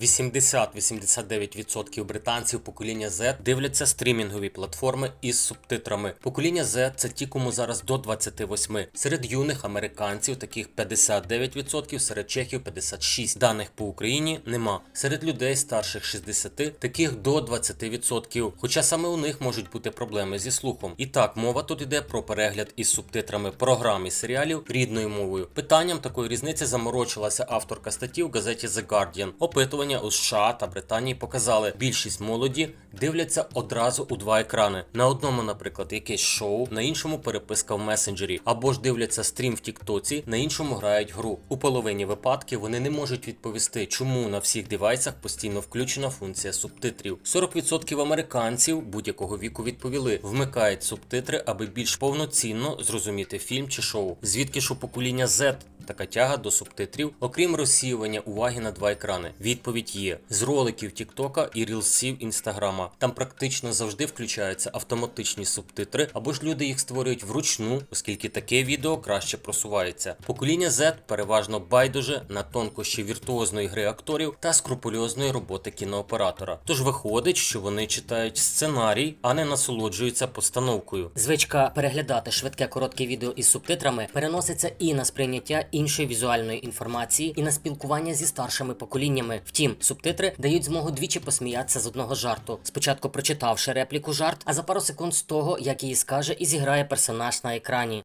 80-89% британців покоління Z дивляться стрімінгові платформи із субтитрами. Покоління Z – це ті, кому зараз до 28. Серед юних американців таких 59%, серед чехів 56%. Даних по Україні нема. Серед людей старших 60 таких до 20%. Хоча саме у них можуть бути проблеми зі слухом. І так, мова тут йде про перегляд із субтитрами програм і серіалів рідною мовою. Питанням такої різниці заморочилася авторка статті в газеті The Guardian. Опитування у США та Британії показали, більшість молоді дивляться одразу у два екрани. На одному, наприклад, якесь шоу, на іншому переписка в месенджері, або ж дивляться стрім в Тіктоці, на іншому грають гру. У половині випадків вони не можуть відповісти, чому на всіх девайсах постійно включена функція субтитрів. 40% американців будь-якого віку відповіли, вмикають субтитри, аби більш повноцінно зрозуміти фільм чи шоу. Звідки ж у покоління Z така тяга до субтитрів, окрім розсіювання уваги на два екрани. Відповідь є з роликів Тіктока і рілсів Інстаграма. Там практично завжди включаються автоматичні субтитри, або ж люди їх створюють вручну, оскільки таке відео краще просувається. Покоління Z переважно байдуже на тонкощі віртуозної гри акторів та скрупульозної роботи кінооператора. Тож виходить, що вони читають сценарій, а не насолоджуються постановкою. Звичка переглядати швидке коротке відео із субтитрами переноситься і на сприйняття іншої візуальної інформації, і на спілкування зі старшими поколіннями. Втім, субтитри дають змогу двічі посміятися з одного жарту. Спочатку прочитавши репліку жарт, а за пару секунд з того, як її скаже і зіграє персонаж на екрані.